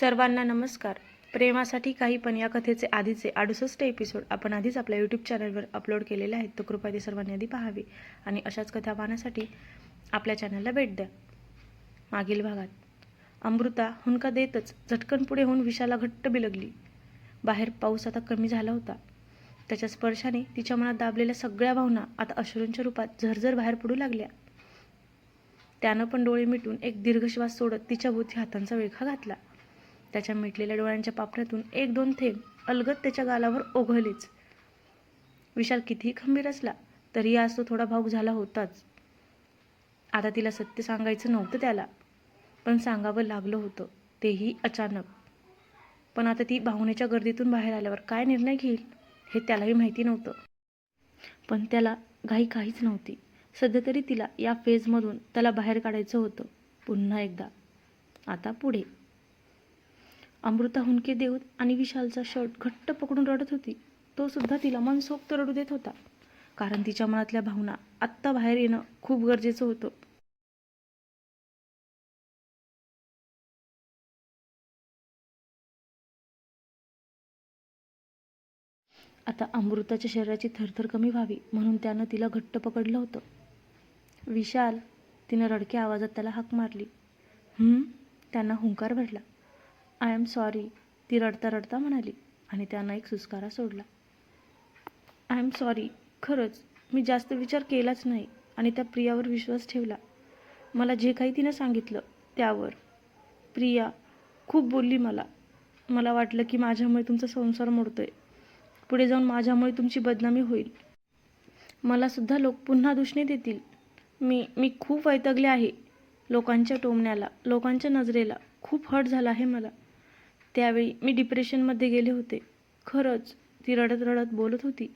सर्वांना नमस्कार. प्रेमासाठी काही पण या कथेचे आधीचे अडुसष्ट एपिसोड आपण आधीच आपल्या यूट्यूब चॅनलवर अपलोड केलेले आहेत. तो कृपया ते सर्वांनी आधी पाहावे आणि अशाच कथा पाहण्यासाठी आपल्या चॅनलला भेट द्या. मागील भागात. अमृता हुंका देतच झटकन पुढे होऊन विषाला घट्ट बिलगली. बाहेर पाऊस आता कमी झाला होता. त्याच्या स्पर्शाने तिच्या मनात दाबलेल्या सगळ्या भावना आता अश्रूंच्या रूपात झरझर बाहेर पडू लागल्या. त्यानं पण डोळे मिटून एक दीर्घ श्वास सोडत तिच्या भोवती हातांचा विळखा घातला. त्याच्या मिटलेल्या डोळ्यांच्या पापण्यातून एक दोन थेंब अलगत त्याच्या गालावर ओघळलेच. विशाल कितीही खंबीर असला तरी आज तो थोडा भाऊक झाला होताच. आता तिला सत्य सांगायचं नव्हतं त्याला पण सांगावं लागलं होतं तेही अचानक. पण आता ती भावनेच्या गर्दीतून बाहेर आल्यावर काय निर्णय घेईल हे त्यालाही माहिती नव्हतं. पण त्याला घाई काहीच नव्हती. सध्या तरी तिला या फेजमधून त्याला बाहेर काढायचं होतं पुन्हा एकदा. आता पुढे. अमृता हुंके देऊत आणि विशालचा शर्ट घट्ट पकडून रडत होती. तो सुद्धा तिला मनसोक्त रडू देत होता. कारण तिच्या मनातल्या भावना आत्ता बाहेर येणं खूप गरजेचं होतं. आता अमृताच्या शरीराची थरथर कमी व्हावी म्हणून त्यानं तिला घट्ट पकडलं होतं. विशाल तिनं रडक्या आवाजात त्याला हाक मारली. त्यांना हुंकार भरला. आय एम सॉरी ती रडता रडता म्हणाली आणि त्यानं एक सुस्कारा सोडला. आय एम सॉरी खरंच मी जास्त विचार केलाच नाही आणि त्या प्रियावर विश्वास ठेवला. मला जे काही तिनं सांगितलं त्यावर. प्रिया खूप बोलली मला. मला वाटलं की माझ्यामुळे तुमचा संसार मोडतोय. पुढे जाऊन माझ्यामुळे तुमची बदनामी होईल. मला सुद्धा लोक पुन्हा दुष्णे देतील. मी मी खूप वैतागले आहे. लोकांच्या टोमण्याला लोकांच्या नजरेला खूप हट झाला आहे मला. त्यावेळी मी डिप्रेशनमध्ये गेले होते. खरंच ती रडत रडत बोलत होती.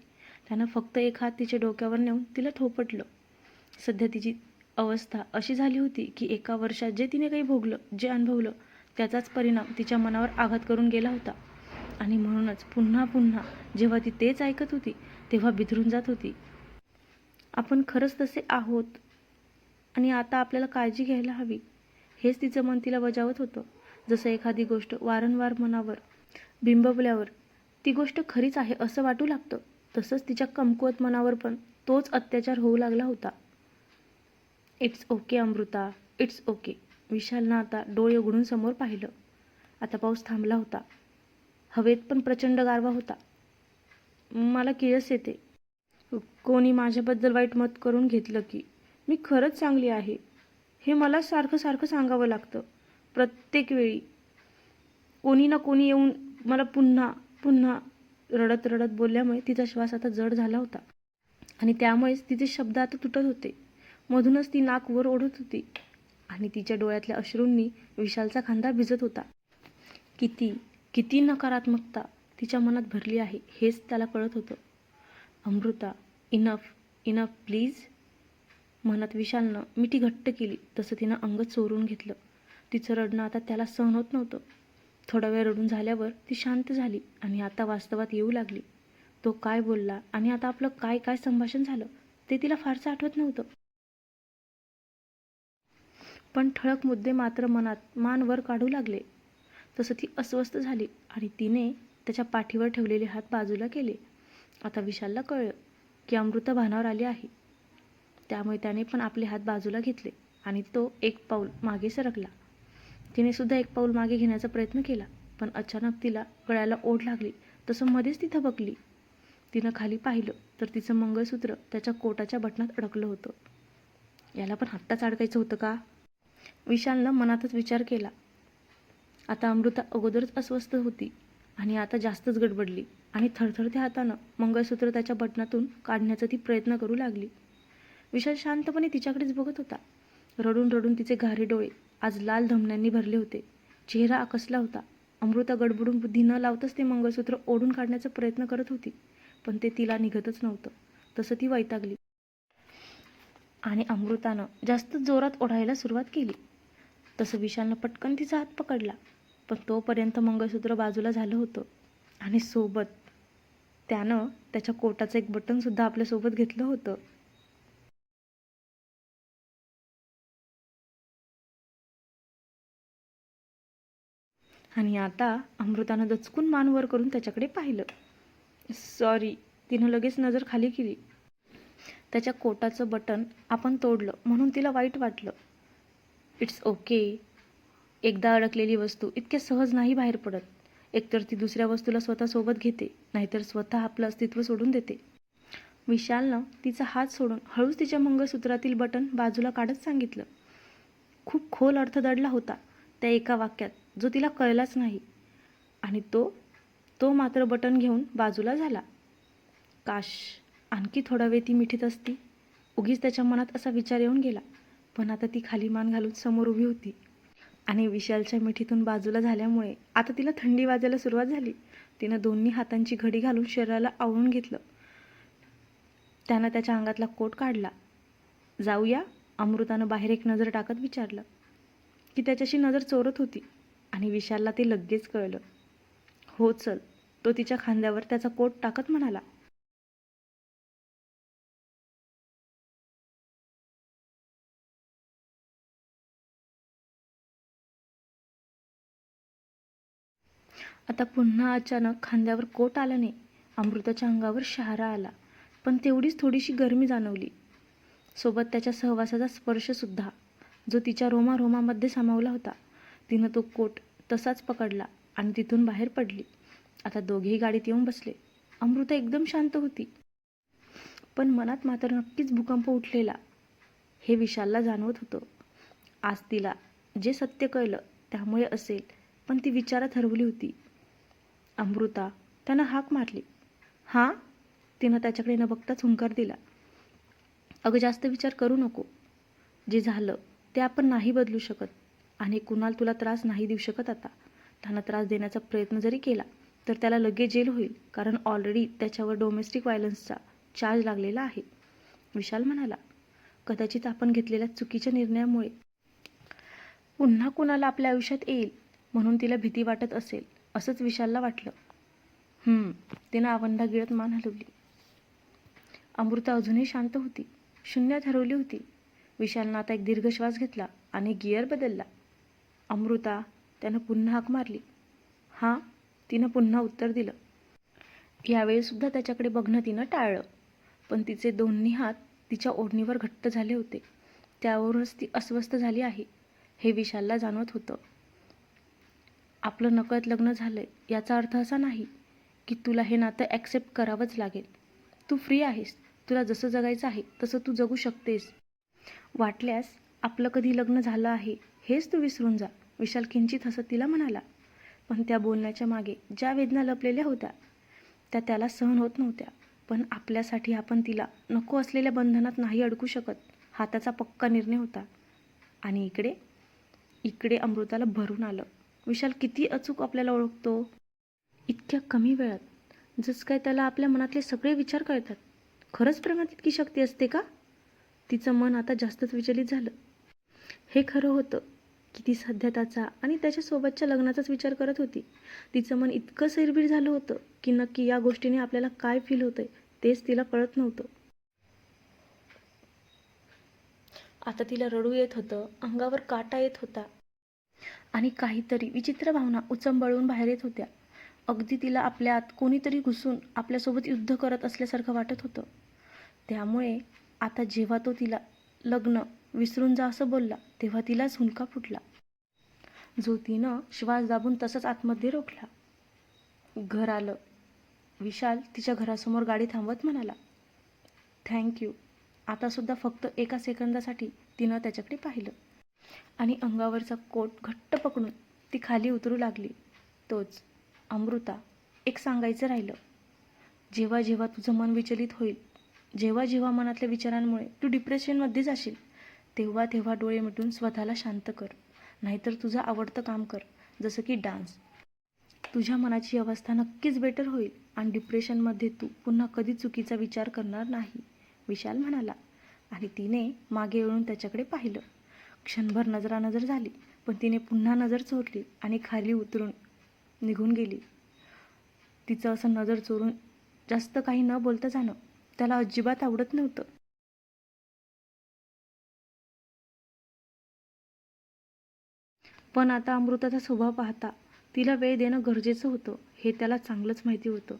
त्यानं फक्त एक हात तिच्या डोक्यावर नेऊन तिला थोपटलं. सध्या तिची अवस्था अशी झाली होती की एका वर्षात जे तिने काही भोगलं जे अनुभवलं त्याचाच परिणाम तिच्या मनावर आघात करून गेला होता. आणि म्हणूनच पुन्हा पुन्हा जेव्हा ती तेच ऐकत होती तेव्हा बिथरून जात होती. आपण खरंच तसे आहोत आणि आता आपल्याला काळजी घ्यायला हवी हेच तिचं मन तिला बजावत होतं. जसं एखादी गोष्ट वारंवार मनावर बिंबवल्यावर ती गोष्ट खरीच आहे असं वाटू लागतं. तसंच तिच्या कमकुवत मनावर पण तोच अत्याचार होऊ लागला होता. It's okay Amrita. It's okay. विशालनं आता डोळे उघडून समोर पाहिलं. आता पाऊस थांबला होता. हवेत पण प्रचंड गारवा होता. मला किळस येते. कोणी माझ्याबद्दल वाईट मत करून घेतलं की मी खरंच चांगली आहे हे मला सारखं सारखं सांगावं लागतं. प्रत्येक वेळी. कोणी ना कोणी येऊन मला पुन्हा पुन्हा रडत रडत बोलल्यामुळे तिचा श्वास आता जड झाला होता. आणि त्यामुळेच तिचे शब्द आता तुटत होते. मधूनच ती नाक वर ओढत होती. आणि तिच्या डोळ्यातल्या अश्रूंनी विशालचा खांदा भिजत होता. किती किती नकारात्मकता तिच्या मनात भरली आहे हेच त्याला कळत होतं. अमृता इनफ इनफ प्लीज मनात विशालनं मिठी घट्ट केली तसं तिनं अंग चोरून घेतलं. तिचं रडणं आता त्याला सहन होत नव्हतं. थोडा वेळ रडून झाल्यावर ती शांत झाली आणि आता वास्तवात येऊ लागली. तो काय बोलला आणि आता आपलं काय काय संभाषण झालं ते तिला फारसं आठवत नव्हतं. पण ठळक मुद्दे मात्र मनात मान वर काढू लागले. तसं ती अस्वस्थ झाली आणि तिने त्याच्या पाठीवर ठेवलेले हात बाजूला केले. आता विशालला कळलं की अमृता भानावर आली आहे. त्यामुळे त्याने पण आपले हात बाजूला घेतले आणि तो एक पाऊल मागे सरकला. तिने सुद्धा एक पाऊल मागे घेण्याचा प्रयत्न केला पण अचानक तिला गळ्याला ओढ लागली. तसं मध्येच ती थबकली. तिनं खाली पाहिलं तर तिचं मंगळसूत्र त्याच्या कोटाच्या बटनात अडकलं होतं. याला पण हट्टाच अडकायचं होतं का? विशालनं मनातच विचार केला. आता अमृता अगोदरच अस्वस्थ होती आणि आता जास्तच गडबडली आणि थरथरत्या हातानं मंगळसूत्र त्याच्या बटनातून काढण्याचा ती प्रयत्न करू लागली. विशाल शांतपणे तिच्याकडेच बघत होता. रडून रडून तिचे घारे डोळे आज लाल धमन्यांनी भरले होते. चेहरा आकसला होता. अमृता गडबडून बुद्धी न लावताच ते मंगळसूत्र ओढून काढण्याचा प्रयत्न करत होती पण ते तिला निघतच नव्हतं. तसं ती वैतागली. आणि अमृतानं जास्त जोरात ओढायला सुरुवात केली. तसं विशालनं पटकन तिचा हात पकडला पण तोपर्यंत मंगळसूत्र बाजूला झालं होतं. आणि सोबत त्यानं त्याच्या कोटाचं एक बटनसुद्धा आपल्यासोबत घेतलं होतं. आणि आता अमृतानं दचकून मान वर करून त्याच्याकडे पाहिलं. सॉरी तिनं लगेच नजर खाली केली. त्याच्या कोटाचं बटन आपण तोडलं म्हणून तिला वाईट वाटलं. इट्स ओके एकदा अडकलेली वस्तू इतक्या सहज नाही बाहेर पडत. एकतर ती दुसऱ्या वस्तूला स्वतः सोबत घेते नाहीतर स्वतः आपलं अस्तित्व सोडून देते. विशालनं तिचा हात सोडून हळूच तिच्या मंगळसूत्रातील बटन बाजूला काढत सांगितलं. खूप खोल अर्थ दडला होता त्या एका वाक्यात. जो तिला कळलाच नाही. आणि तो तो मात्र बटन घेऊन बाजूला झाला. काश आणखी थोडा वेळ ती मिठीत असती. उगीच त्याच्या मनात असा विचार येऊन गेला. पण आता ती खाली मान घालून समोर उभी होती. आणि विशालच्या मिठीतून बाजूला झाल्यामुळे आता तिला थंडी वाजायला सुरुवात झाली. तिनं दोन्ही हातांची घडी घालून शरीराला आवळून घेतलं. त्यानं त्याच्या अंगातला कोट काढला. जाऊया अमृतानं बाहेर एक नजर टाकत विचारलं. की त्याच्याशी नजर चोरत होती. आणि विशालला ते लगेच कळलं. हो चल. तो तिच्या खांद्यावर त्याचा कोट टाकत म्हणाला. आता पुन्हा अचानक खांद्यावर कोट आलं नाही. अमृताच्या अंगावर शहारा आला. पण तेवढीच थोडीशी गरमी जाणवली. सोबत त्याच्या सहवासाचा स्पर्शसुद्धा जो तिच्या रोमारोमामध्ये सामावला होता. तिनं तो कोट तसाच पकडला आणि तिथून बाहेर पडली. आता दोघेही गाडीत येऊन बसले. अमृता एकदम शांत होती. पण मनात मात्र नक्कीच भूकंप उठलेला. हे विशालला जाणवत होतं. आज तिला जे सत्य कळलं त्यामुळे असेल पण ती विचारात हरवली होती. अमृता त्यानं हाक मारली. हां? तिनं त्याच्याकडे न बघताच हुंकार दिला. अगं जास्त विचार करू नको. जे झालं ते आपण नाही बदलू शकत. आणि कुणाल तुला त्रास नाही देऊ शकत आता. त्यांना त्रास देण्याचा प्रयत्न जरी केला तर त्याला लगेच जेल होईल कारण ऑलरेडी त्याच्यावर डोमेस्टिक व्हायलन्सचा चार्ज लागलेला आहे. विशाल म्हणाला कदाचित आपण घेतलेल्या चुकीच्या निर्णयामुळे पुन्हा कुणाला आपल्या आयुष्यात येईल म्हणून तिला भीती वाटत असेल असंच विशालला वाटलं. तिनं आवंढा गिळत मान हलवली. अमृता अजूनही शांत होती शून्यात हरवली होती. विशालनं आता एक दीर्घ श्वास घेतला आणि गिअर बदलला. अमृता त्यानं पुन्हा हाक मारली. हां तिनं पुन्हा उत्तर दिलं. यावेळीसुद्धा त्याच्याकडे बघणं तिनं टाळलं. पण तिचे दोन्ही हात तिच्या ओढणीवर घट्ट झाले होते. त्यावरूनच ती अस्वस्थ झाली आहे हे विशालला जाणवत होतं. आपलं नकळत लग्न झालंय याचा अर्थ असा नाही की तुला हे नातं ॲक्सेप्ट करावंच लागेल. तू फ्री आहेस तुला जसं जगायचं आहे तसं तू जगू शकतेस. वाटल्यास आपलं कधी लग्न झालं आहे हेच तू विसरून जा. विशाल किंचित हसत तिला म्हणाला पण त्या बोलण्याच्या मागे ज्या वेदना लपलेल्या होत्या त्या त्याला सहन होत नव्हत्या. पण आपल्यासाठी आपण तिला नको असलेल्या बंधनात नाही अडकू शकत. हा त्याचा पक्का निर्णय होता. आणि इकडे इकडे अमृताला भरून आलं. विशाल किती अचूक आपल्याला ओळखतो. इतक्या कमी वेळात जसं काय त्याला आपल्या मनातले सगळे विचार कळतात. खरंच प्रेमात इतकी शक्ती असते का? तिचं मन आता जास्तच विचलित झालं. हे खरं होतं की ती सध्या त्याचा आणि त्याच्यासोबतच्या लग्नाचाच विचार करत होती. तिचं मन इतकं सैरबीर झालं होतं की नक्की या गोष्टीने आपल्याला काय फील होतंय तेच तिला कळत नव्हतं. आता तिला रडू येत होतं अंगावर काटा येत होता. आणि काहीतरी विचित्र भावना उचंबळून बाहेर येत होत्या. अगदी तिला आपल्या आत कोणीतरी घुसून आपल्यासोबत युद्ध करत असल्यासारखं वाटत होतं. त्यामुळे आता जेव्हा तो तिला लग्न विसरून जा असं बोलला. तेव्हा तिलाच झुणका फुटला. जो तिनं श्वास दाबून तसंच आतमध्ये रोखला. घर आलं. विशाल तिच्या घरासमोर गाडी थांबवत म्हणाला थँक्यू आतासुद्धा फक्त एका सेकंदासाठी तिनं त्याच्याकडे पाहिलं. आणि अंगावरचा कोट घट्ट पकडून ती खाली उतरू लागली. तोच अमृता. एक सांगायचं राहिलं. जेव्हा जेव्हा तुझं मन विचलित होईल जेव्हा जेव्हा मनातल्या विचारांमुळे तू डिप्रेशनमध्ये जाशील तेव्हा तेव्हा डोळे मिटून स्वतःला शांत कर. नाहीतर तुझं आवडतं काम कर जसं की डान्स. तुझ्या मनाची अवस्था नक्कीच बेटर होईल आणि डिप्रेशनमध्ये तू पुन्हा कधी चुकीचा विचार करणार नाही विशाल म्हणाला. आणि तिने मागे येऊन त्याच्याकडे पाहिलं. क्षणभर नजरानजर झाली पण तिने पुन्हा नजर चोरली आणि खाली उतरून निघून गेली. तिचं असं नजर चोरून जास्त काही न बोलता जाणं त्याला अजिबात आवडत नव्हतं. पण आता अमृताचा स्वभाव पाहता तिला वेळ देणं गरजेचं होतं हे त्याला चांगलंच माहिती होतं.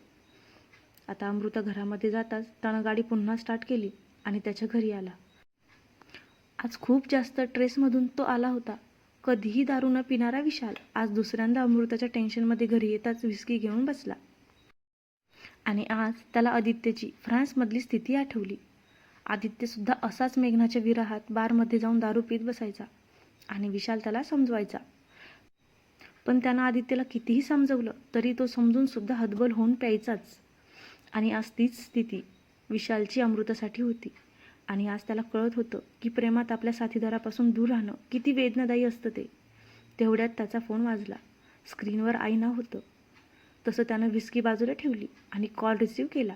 आता अमृता घरामध्ये जाताच त्यानं गाडी पुन्हा स्टार्ट केली आणि त्याच्या घरी आला. आज खूप जास्त ट्रेसमधून तो आला होता. कधीही दारू न पिणारा विशाल आज दुसऱ्यांदा अमृताच्या टेन्शनमध्ये घरी येताच विस्की घेऊन बसला. आणि आज त्याला आदित्यची फ्रान्समधली स्थिती आठवली. आदित्यसुद्धा असाच मेघनाच्या विराहात बारमध्ये जाऊन दारू पीत बसायचा. आणि विशाल त्याला समजवायचा. पण त्यानं आदित्यला कितीही समजवलं तरी तो समजून सुद्धा हतबल होऊन प्यायचाच. आणि आज तीच स्थिती विशालची अमृतासाठी होती. आणि आज त्याला कळत होतं की प्रेमात आपल्या साथीदारापासून दूर राहणं किती वेदनादायी असतं ते. तेवढ्यात त्याचा फोन वाजला. स्क्रीनवर आईना होतं. तसं त्यानं व्हिस्की बाजूला ठेवली आणि कॉल रिसीव केला.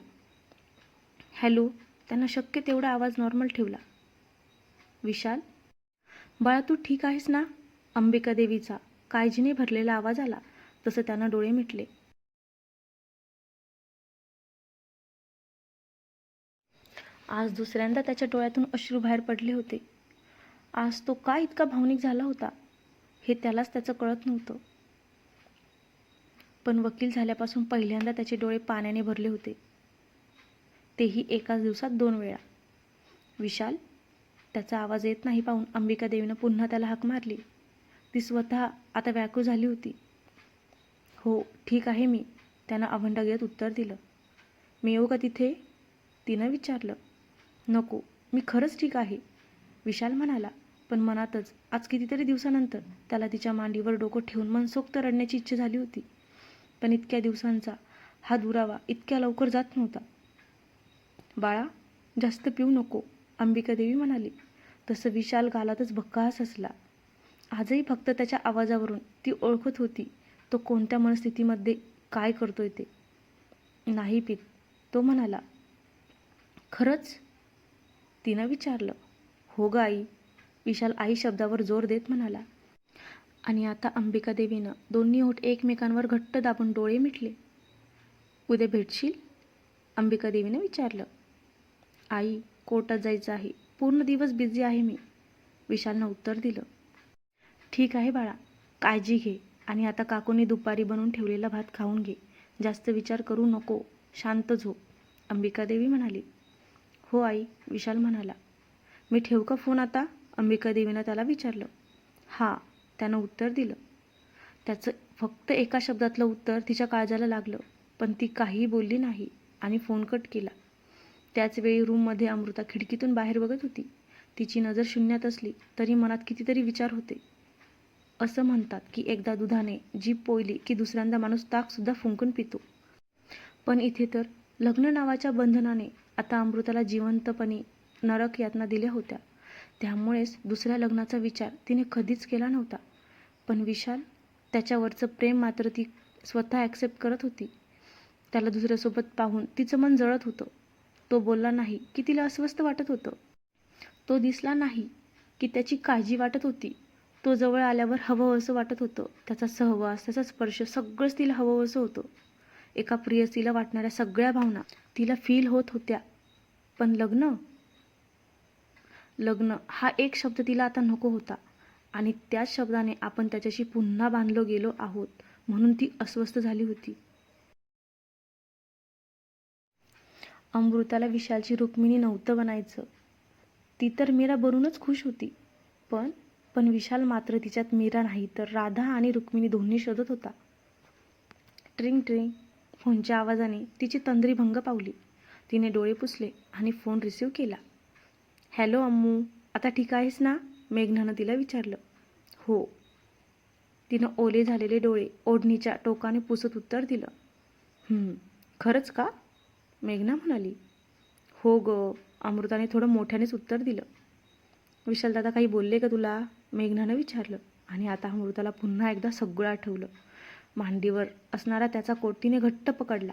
हॅलो त्यानं शक्य तेवढा आवाज नॉर्मल ठेवला. विशाल बाळा तू ठीक आहेस ना? अंबिका देवीचा काळजीने भरलेला आवाज आला. तसं त्यानं डोळे मिटले. आज दुसऱ्यांदा त्याच्या डोळ्यातून अश्रू बाहेर पडले होते. आज तो का इतका भावनिक झाला होता हे त्यालाच त्याचं कळत नव्हतं. पण वकील झाल्यापासून पहिल्यांदा त्याचे डोळे पाण्याने भरले होते. तेही एकाच दिवसात दोन वेळा. विशाल त्याचा आवाज येत नाही पाहून अंबिका देवीनं पुन्हा त्याला हाक मारली. ती स्वतः आता व्याकू झाली होती. हो ठीक आहे मी त्यानं अभंडागीत उत्तर दिलं. मी येऊ का तिथे? तिनं विचारलं. नको मी खरंच ठीक आहे विशाल म्हणाला. पण मनातच आज कितीतरी दिवसानंतर त्याला तिच्या मांडीवर डोकं ठेवून मनसोक्त रडण्याची इच्छा झाली होती. पण इतक्या दिवसांचा हा दुरावा इतक्या लवकर जात नव्हता. बाळा जास्त पिऊ नको अंबिका देवी म्हणाली. तसं विशाल गालातच भक्कास हसला. आजही फक्त त्याच्या आवाजावरून ती ओळखत होती तो कोणत्या मनस्थितीमध्ये काय करतोय ते. नाही पीत तो म्हणाला खरंच? तिनं विचारलं हो ग आई. विशाल आई शब्दावर जोर देत म्हणाला आणि आता अंबिका देवीनं दोन्ही ओठ एकमेकांवर घट्ट दाबून डोळे मिटले. उद्या भेटशील? अंबिका देवीनं विचारलं आई कोर्टात जायचं आहे. पूर्ण दिवस बिझी आहे मी. विशालनं उत्तर दिलं. ठीक आहे बाळा काळजी घे आणि आता काकूने दुपारी बनवून ठेवलेला भात खाऊन घे. जास्त विचार करू नको शांत झोप अंबिका देवी म्हणाली. हो आई विशाल म्हणाला. मी ठेवू का फोन आता? अंबिका देवीनं त्याला विचारलं. हां त्यानं उत्तर दिलं. त्याचं फक्त एका शब्दातलं उत्तर तिच्या काळजाला लागलं पण ती काहीही बोलली नाही आणि फोन कट केला. त्याचवेळी रूममध्ये अमृता खिडकीतून बाहेर बघत होती. तिची नजर शून्यात असली तरी मनात कितीतरी विचार होते. असं म्हणतात की एकदा दुधाने जीभ पोयली की दुसऱ्यांदा माणूस ताकसुद्धा फुंकून पितो. पण इथे तर लग्न नावाच्या बंधनाने आता अमृताला जिवंतपणे नरक यातना दिल्या होत्या. त्यामुळेच दुसऱ्या लग्नाचा विचार तिने कधीच केला नव्हता. पण विशाल त्याच्यावरचं प्रेम मात्र ती स्वतः ॲक्सेप्ट करत होती. त्याला दुसऱ्यासोबत पाहून तिचं मन जळत होतं. तो बोलला नाही की तिला अस्वस्थ वाटत होतं. तो दिसला नाही की त्याची काळजी वाटत होती. तो जवळ आल्यावर हवं असं वाटत होतं. त्याचा सहवास त्याचा स्पर्श सगळंच तिला हवं असं होतं. एका प्रियसीला वाटणाऱ्या सगळ्या भावना तिला फील होत होत्या. पण लग्न? लग्न हा एक शब्द तिला आता नको होता. आणि त्याच शब्दाने आपण त्याच्याशी पुन्हा बांधलो गेलो आहोत म्हणून ती अस्वस्थ झाली होती. अमृताला विशालची रुक्मिणी नव्हतं बनायचं. ती तर मीरा बनूनच खुश होती. पण पण विशाल मात्र तिच्यात मीरा नाही तर राधा आणि रुक्मिणी दोन्ही शोधत होता. ट्रिंग ट्रिंग. फोनच्या आवाजाने तिची तंद्री भंग पावली. तिने डोळे पुसले आणि फोन रिसीव केला. हॅलो अम्मू. आता ठीक आहेस ना? मेघनानं तिला विचारलं. हो. तिनं ओले झालेले डोळे ओढणीच्या टोकाने पुसत उत्तर दिलं. खरंच का? मेघना म्हणाली हो ग अमृताने थोडं मोठ्यानेच उत्तर दिलं. विशालदादा काही बोलले का तुला? मेघनानं विचारलं आणि आता अमृताला पुन्हा एकदा सगळं आठवलं. मांडीवर असणारा त्याचा कोटीने घट्ट पकडला.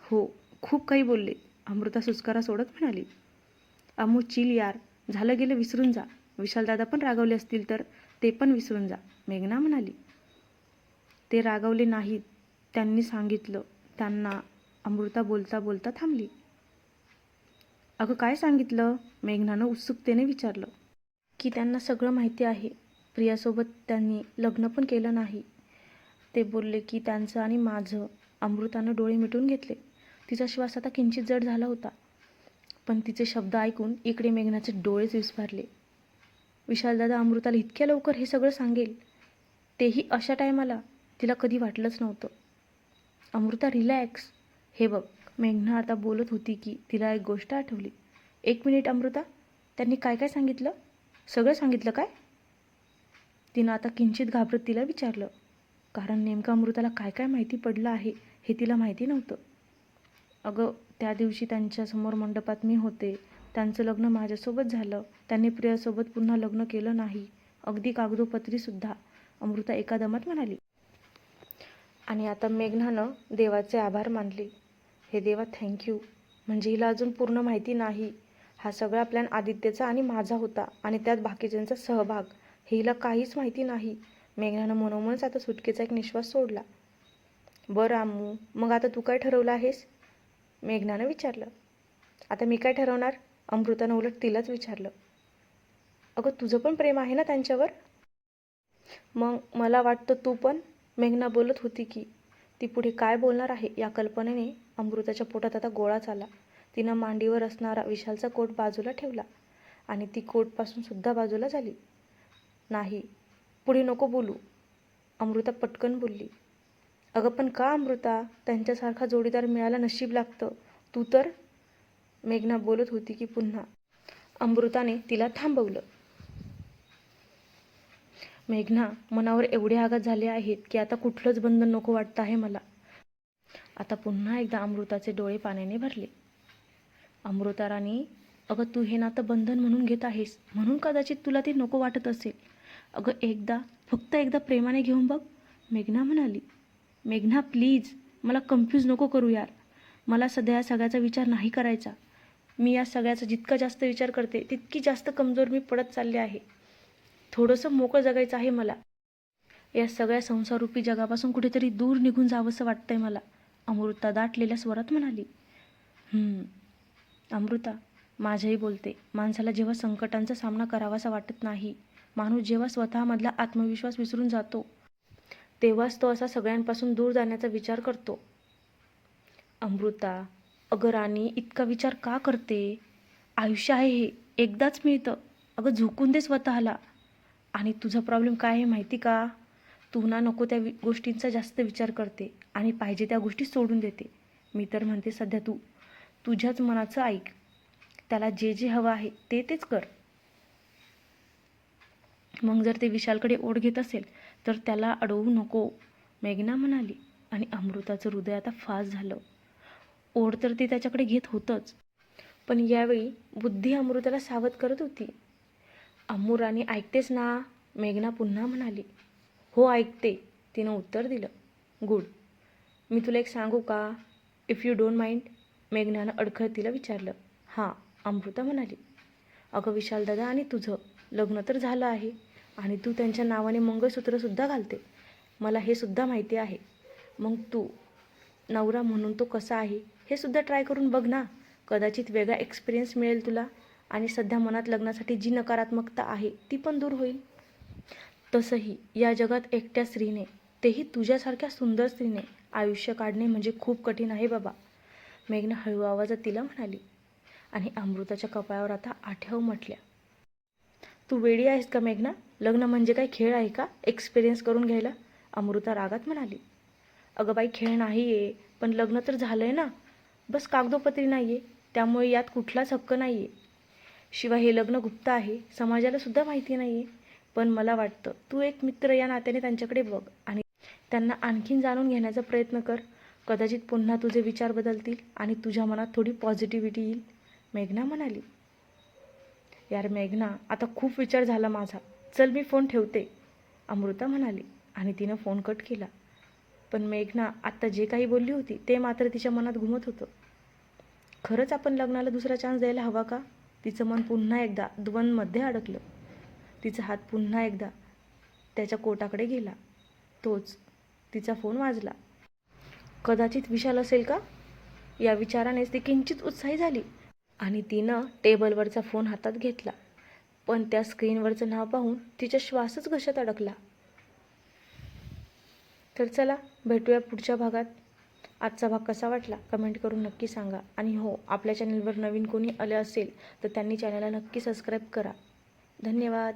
हो खूप काही बोलले अमृता सुस्कारा सोडत म्हणाली. अमू चिल यार झालं गेलं विसरून जा. विशालदादा पण रागवले असतील तर ते पण विसरून जा मेघना म्हणाली. ते रागवले नाहीत त्यांनी सांगितलं. त्यांना अमृता बोलता बोलता थांबली. अगं काय सांगितलं? मेघनानं उत्सुकतेने विचारलं. की त्यांना सगळं माहिती आहे. प्रियासोबत त्यांनी लग्न पण केलं नाही. ते बोलले की त्यांचं आणि माझं अमृतानं डोळे मिटून घेतले. तिचा श्वास आता किंचित जड झाला होता. पण तिचे शब्द ऐकून इकडे मेघनाचे डोळेच विस्फारले. विशालदादा अमृताला इतक्या लवकर हे सगळं सांगेल? तेही अशा टायमाला? तिला कधी वाटलंच नव्हतं. अमृता रिलॅक्स. हे बघ मेघना आता बोलत होती की तिला एक गोष्ट आठवली. एक मिनिट अमृता. त्यांनी काय काय सांगितलं? सगळं सांगितलं काय? तिनं आता किंचित घाबरत तिला विचारलं. कारण नेमकं अमृताला काय काय माहिती पडलं आहे हे तिला माहिती नव्हतं. अगं त्या दिवशी त्यांच्यासमोर मंडपात मी होते. त्यांचं लग्न माझ्यासोबत झालं. त्यांनी प्रियासोबत पुन्हा लग्न केलं नाही. अगदी कागदोपत्रीसुद्धा अमृता एका दमात म्हणाली. आणि आता मेघनानं देवाचे आभार मानले. हे देवा थँक्यू म्हणजे हिला अजून पूर्ण माहिती नाही. हा सगळा प्लॅन आदित्यचा आणि माझा होता आणि त्यात बाकीच्यांचा सहभाग. हे हिला काहीच माहिती नाही. मेघनानं मनोमनच आता सुटकेचा एक निश्वास सोडला. बरं आम्मू मग आता तू काय ठरवलं आहेस? मेघनानं विचारलं. आता मी काय ठरवणार? अमृतानं उलट तिलाच विचारलं. अगं तुझं पण प्रेम आहे ना त्यांच्यावर? मग मला वाटतं तू पण? मेघना बोलत होती की ती पुढे काय बोलणार आहे या कल्पनेने अमृताच्या पोटात आता गोळाच आला तिनं मांडीवर असणारा विशालचा कोट बाजूला ठेवला आणि ती कोटपासून सुद्धा बाजूला झाली. नाही पुढे नको बोलू अमृता पटकन बोलली. अगं पण का अमृता? त्यांच्यासारखा जोडीदार मिळायला नशीब लागतं. तू तर? मेघना बोलत होती की पुन्हा. अमृताने तिला थांबवलं. मेघना मनावर एवढे आघात झाले आहेत की आता कुठलंच बंधन नको वाटतं आहे मला. आता पुन्हा एकदा अमृताचे डोळे पाण्याने भरले. अमृता राणी अगं तू हे नातं बंधन म्हणून घेत आहेस. म्हणून कदाचित तुला ते नको वाटत असेल. अगं एकदा फक्त एकदा प्रेमाने घेऊन बघ मेघना म्हणाली. मेघना प्लीज मला कन्फ्यूज नको करू यार. मला सध्या या सगळ्याचा विचार नाही करायचा. मी या सगळ्याचा जितका जास्त विचार करते तितकी जास्त कमजोर मी पडत चालले आहे. थोडंसं मोकळं जगायचं आहे मला. या सगळ्या संसारूपी जगापासून कुठेतरी दूर निघून जावंसं वाटतंय मला अमृता दाटलेल्या स्वरात म्हणाली. अमृता माझ्याही बोलते. माणसाला जेव्हा संकटांचा सामना करावासा वाटत नाही माणूस जेव्हा स्वतःमधला आत्मविश्वास विसरून जातो तेव्हाच तो असा सगळ्यांपासून दूर जाण्याचा विचार करतो. अमृता अगं राणी इतका विचार का करते? आयुष्य आहे हे. एकदाच मिळतं. अगं झोकून दे स्वतःला. आणि तुझा प्रॉब्लेम काय आहे माहिती का? तू ना नको त्या वि गोष्टींचा जास्त विचार करते आणि पाहिजे त्या गोष्टी सोडून देते. मी तर म्हणते सध्या तू तुझ्याच मनाचं ऐक. त्याला जे जे हवं आहे ते तेच कर. मग जर ते विशालकडे ओढ घेत असेल तर त्याला अडवू नको मेघना म्हणाली. आणि अमृताचं हृदय आता फास्ट झालं. ओढ तर ते त्याच्याकडे घेत होतंच. पण यावेळी बुद्धी अमृताला सावध करत होती. अम्मू राणी ऐकतेस ना? मेघना पुन्हा म्हणाली. हो ऐकते. तिनं उत्तर दिलं. गुड. मी तुला एक सांगू का? इफ यू डोंट माइंड मेघनानं अडखळ तिला विचारलं. हां अमृता म्हणाली. अगं विशाल दादा आणि तुझं लग्न तर झालं आहे. आणि तू त्यांच्या नावाने मंगळसूत्रसुद्धा घालते. मला हे सुद्धा माहिती आहे. मग तू नवरा म्हणून तो कसा आहे हे सुद्धा ट्राय करून बघ ना. कदाचित वेगळा एक्सपिरियन्स मिळेल तुला. आणि सध्या मनात लग्नासाठी जी नकारात्मकता आहे ती पण दूर होईल. तसंही या जगात एकट्या स्त्रीने तेही तुझ्यासारख्या सुंदर स्त्रीने आयुष्य काढणे म्हणजे खूप कठीण आहे बाबा. मेघना हळू आवाजात तिला म्हणाली. आणि अमृताच्या कपाळावर आता आठव म्हटल्या. तू वेडी आहेस का मेघना? लग्न म्हणजे काय? खेळ आहे का? एक्सपिरियन्स करून घ्यायला? अमृता रागात म्हणाली. अगं बाई खेळ नाही आहे पण लग्न तर झालं आहे ना. बस कागदोपत्री नाही आहे त्यामुळे यात कुठलाच हक्क नाही आहे शिवाय हे लग्न गुप्त आहे. समाजाला सुद्धा माहिती नाही आहे पण मला वाटतं तू एक मित्र या नात्याने त्यांच्याकडे बघ आणि त्यांना आणखीन जाणून घेण्याचा प्रयत्न कर. कदाचित पुन्हा तुझे विचार बदलतील आणि तुझ्या मनात थोडी पॉझिटिव्हिटी येईल. मेघना म्हणाली. यार मेघना आता खूप विचार झाला माझा. चल मी फोन ठेवते. अमृता म्हणाली आणि तिनं फोन कट केला. पण मेघना आत्ता जे काही बोलली होती ते मात्र तिच्या मनात घुमत होतं. खरंच आपण लग्नाला दुसरा चान्स द्यायला हवा का? तिचं मन पुन्हा एकदा द्वंदमध्ये अडकलं. तिचा हात पुन्हा एकदा त्याच्या कोटाकडे गेला. तोच तिचा फोन वाजला. कदाचित विशाल असेल का? या विचारानेच ती किंचित उत्साही झाली आणि तिनं टेबलवरचा फोन हातात घेतला. पण त्या स्क्रीनवरचं नाव पाहून तिचा श्वासच घशात अडकला. तर चला भेटूया पुढच्या भागात. आजचा भाग कसा वाटला? कमेंट करून नक्की सांगा. आणि हो आपल्या चॅनलवर नवीन कोणी आले असेल तर त्यांनी चॅनलला नक्की सबस्क्राईब करा. धन्यवाद.